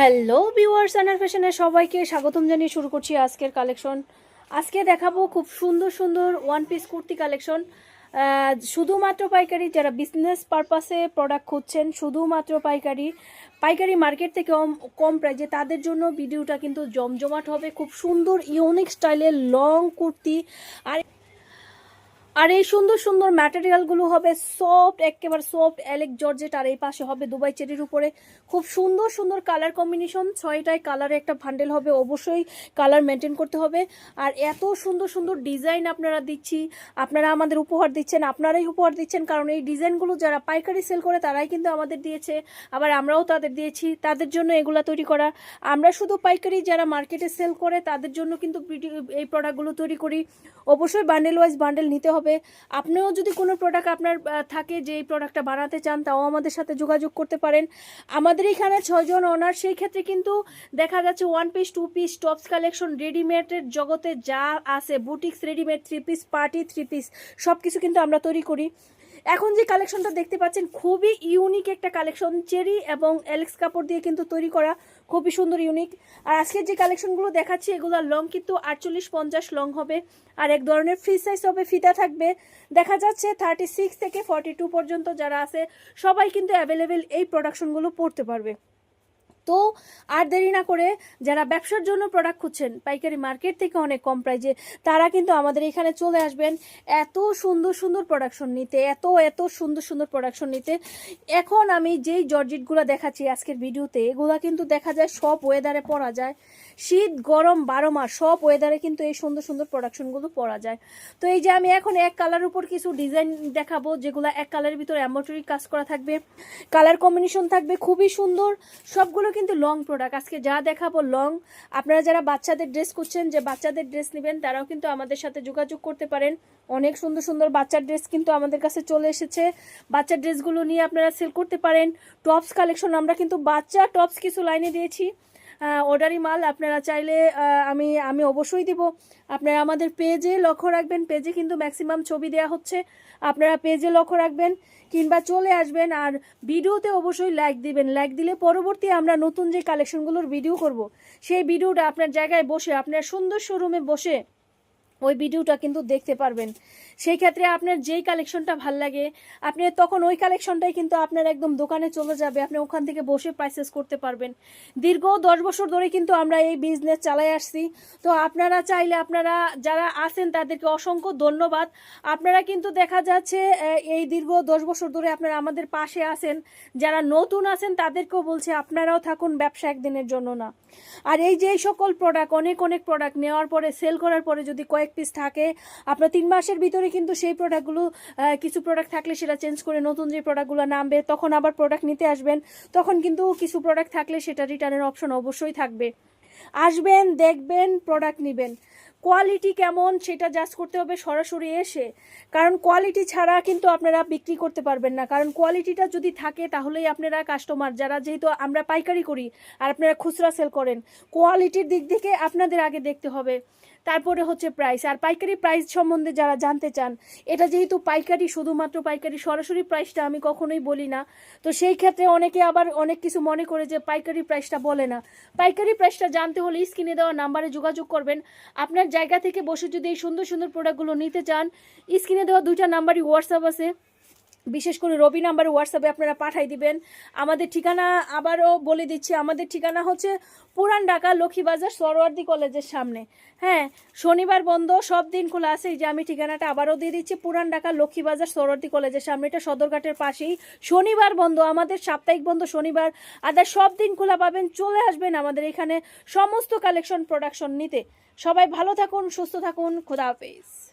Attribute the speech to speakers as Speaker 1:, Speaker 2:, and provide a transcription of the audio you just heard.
Speaker 1: Hello viewers and ফ্যাশনের সবাইকে স্বাগতম জানিয়ে শুরু করছি আজকের কালেকশন আজকে দেখাবো খুব সুন্দর সুন্দর ওয়ান পিস কুর্তি কালেকশন শুধুমাত্র পাইকারি, যারা বিজনেস পারপাসে প্রোডাক্ট খুঁজছেন, শুধুমাত্র পাইকারি পাইকারি মার্কেট থেকে কম কম প্রাইজে তাদের জন্য ভিডিওটা কিন্তু জমজমাট হবে। খুব সুন্দর ইউনিক স্টাইলের লং কুর্তি। আর আর এই সুন্দর সুন্দর ম্যাটেরিয়ালগুলো হবে সফট একেবারে সফট এলেক জর্জেট আর এই পাশে হবে দুবাই চেরির উপরে। খুব সুন্দর সুন্দর কালার কম্বিনেশন ছয়টায় কালারে একটা ভান্ডেল হবে, অবশ্যই কালার মেনটেন করতে হবে। আর এত সুন্দর সুন্দর ডিজাইন আপনারা দিচ্ছি, আপনারা আমাদের উপহার দিচ্ছেন, আপনারাই উপহার দিচ্ছেন, কারণ এই ডিজাইনগুলো যারা পাইকারি সেল করে, তারাই কিন্তু আমাদের দিয়েছে। আবার আমরাও তাদের দিয়েছি, তাদের জন্য এগুলা তৈরি করা। আমরা শুধু পাইকারি যারা মার্কেটে সেল করে, তাদের জন্য কিন্তু এই প্রোডাক্টগুলো তৈরি করি। অবশ্যই বান্ডেল ওয়াইজ বান্ডেল নিতে হবে। আপনিও যদি কোনো প্রোডাক্ট আপনার থাকে যে এই প্রোডাক্টটা বানাতে চান, তাও আমাদের সাথে যোগাযোগ করতে পারেন। আমাদের এখানে ছজন অনার সেই ক্ষেত্রে কিন্তু দেখা যাচ্ছে one piece two piece tops collection রেডিমেডের জগতে যা আছে boutiques readymade three piece party three piece সব কিছু কিন্তু আমরা তৈরি করি। এখন যে কালেকশনটা দেখতে পাচ্ছেন, খুবই ইউনিক একটা কালেকশন চেরি এবং অ্যালেক্স কাপড় দিয়ে কিন্তু তৈরি করা খুবই সুন্দর ইউনিক আর আজকের যে কালেকশনগুলো দেখাচ্ছি, এগুলো লং কিন্তু আটচল্লিশ পঞ্চাশ লং হবে। আর এক ধরনের ফ্রি সাইজ হবে, ফিতা থাকবে। দেখা যাচ্ছে থার্টি সিক্স থেকে ফর্টি টু পর্যন্ত যারা আছে, সবাই কিন্তু অ্যাভেলেবেল এই প্রোডাকশনগুলো পড়তে পারবে। তো আর দেরি না করে যারা ব্যবসার জন্য প্রোডাক্ট খুঁজছেন, পাইকারি মার্কেট থেকে অনেক কম প্রাইজে তারা কিন্তু আমাদের এখানে চলে আসবেন। এত সুন্দর সুন্দর প্রোডাকশন নিতে, এত এত সুন্দর সুন্দর প্রোডাকশন নিতে। এখন আমি যেই জর্জিটগুলো দেখাচ্ছি আজকের ভিডিওতে, এগুলো কিন্তু দেখা যায় সব ওয়েদারে পরা যায়। শীত, গরম, বারো মাস, সব ওয়েদারে কিন্তু এই সুন্দর সুন্দর প্রোডাকশনগুলো পরা যায়। তো এই যে আমি এখন এক কালার উপর কিছু ডিজাইন দেখাবো, যেগুলো এক কালারের ভিতরে এম্ব্রয়ডারি কাজ করা থাকবে। কালার কম্বিনেশন থাকবে, খুবই সুন্দর। সবগুলো কিন্তু লং প্রোডাক্ট আজকে যা দেখাবো লং আপনারা যারা বাচ্চাদের ড্রেস করছেন যে বাচ্চাদের ড্রেস নেবেন, তারাও কিন্তু আমাদের সাথে যোগাযোগ করতে পারেন। অনেক সুন্দর সুন্দর বাচ্চার ড্রেস কিন্তু আমাদের কাছে চলে এসেছে। বাচ্চার ড্রেসগুলো নিয়ে আপনারা সেল করতে পারেন। টপস কালেকশন আমরা কিন্তু বাচ্চা টপস কিছু লাইনে দিয়েছি। অর্ডারি মাল, আপনারা চাইলে আমি আমি অবশ্যই দিব। আপনারা আমাদের পেজে লক্ষ্য রাখবেন। পেজে কিন্তু ম্যাক্সিমাম ছবি দেওয়া হচ্ছে। আপনারা পেজে লক্ষ্য রাখবেন কিংবা চলে আসবেন আর ভিডিওতে অবশ্যই লাইক দিবেন। লাইক দিলে পরবর্তী আমরা নতুন যে কালেকশনগুলোর ভিডিও করব, সেই ভিডিওটা আপনার জায়গায় বসে, আপনার সুন্দর শোরুমে বসে ওই ভিডিওটা কিন্তু দেখতে পারবেন। সেই ক্ষেত্রে আপনার যেই কালেকশনটা ভালো লাগে, আপনি তখন ওই কালেকশনটাই কিন্তু আপনার একদম দোকানে চলে যাবে, আপনি ওখান থেকে বসে পারচেস করতে পারবেন। দীর্ঘ দশ বছর ধরে কিন্তু আমরা এই বিজনেস চালাই আসছি। তো আপনারা চাইলে আপনারা যারা আছেন তাদেরকে অসংখ্য ধন্যবাদ। আপনারা কিন্তু দেখা যাচ্ছে এই দীর্ঘ দশ বছর ধরে আপনারা আমাদের পাশে আছেন। যারা নতুন আছেন তাদেরকেও বলছে, আপনারাও থাকুন ব্যবসা একদিনের জন্য না। আর এই যে সকল প্রোডাক্ট অনেক অনেক প্রোডাক্ট নেওয়ার পরে সেল করার পরে যদি কয়েক পিস থাকে, আপনার তিন মাসের ভিতরে কিন্তু সেই প্রোডাক্টগুলো কিছু প্রোডাক্ট থাকলে সেটা চেঞ্জ করে নতুন যে প্রোডাক্টগুলো নামবে, তখন আবার প্রোডাক্ট নিতে আসবেন। তখন কিন্তু কিছু প্রোডাক্ট থাকলে সেটা রিটার্নের অপশন অবশ্যই থাকবে। আসবেন, দেখবেন প্রোডাক্ট নেবেন। কোয়ালিটি কেমন সেটা জাজ করতে হবে সরাসরি এসে। কারণ কোয়ালিটি ছাড়া কিন্তু আপনারা বিক্রি করতে পারবেন না। কারণ কোয়ালিটিটা যদি থাকে তাহলেই আপনারা কাস্টমার যারা যেহেতু আমরা পাইকারি করি আর আপনারা খুচরা সেল করেন কোয়ালিটির দিক থেকে আপনাদের আগে দেখতে হবে। তারপরে হচ্ছে প্রাইস আর পাইকারি প্রাইস সম্বন্ধে যারা জানতে চান, এটা যেহেতু পাইকারি, শুধুমাত্র পাইকারি, সরাসরি প্রাইসটা আমি কখনোই বলি না। তো সেই ক্ষেত্রে অনেকে আবার অনেক কিছু মনে করে যে পাইকারি প্রাইসটা বলে না। পাইকারি প্রাইসটা জানতে হলে স্ক্রিনে দেওয়া নাম্বারে যোগাযোগ করবেন। আপনার জায়গা থেকে বসে যদি এই সুন্দর সুন্দর প্রোডাক্টগুলো নিতে চান, স্ক্রিনে দেওয়া দুইটা নাম্বারই হোয়াটসঅ্যাপ আছে। বিশেষ করে রবি নাম্বারে হোয়াটসঅ্যাপে আপনারা পাঠাই দিবেন। আমাদের ঠিকানা আবারও বলে দিচ্ছি, আমাদের ঠিকানা হচ্ছে পুরান ঢাকা লক্ষ্মীবাজার সরোয়ার্দি কলেজের সামনে। হ্যাঁ শনিবার বন্ধ, সব দিন খোলা আছে, এই যে আমি ঠিকানাটা আবারও দিয়ে দিচ্ছি, পুরান ঢাকা লক্ষ্মীবাজার সরোয়ার্দি কলেজের সামনে, এটা সদরঘাটের পাশেই। শনিবার বন্ধ, আমাদের সাপ্তাহিক বন্ধ শনিবার, আদার সব দিন খোলা পাবেন, চলে আসবেন আমাদের এখানে সমস্ত কালেকশন প্রোডাকশন নিতে। সবাই ভালো থাকুন, সুস্থ থাকুন, খুদা হাফেজ।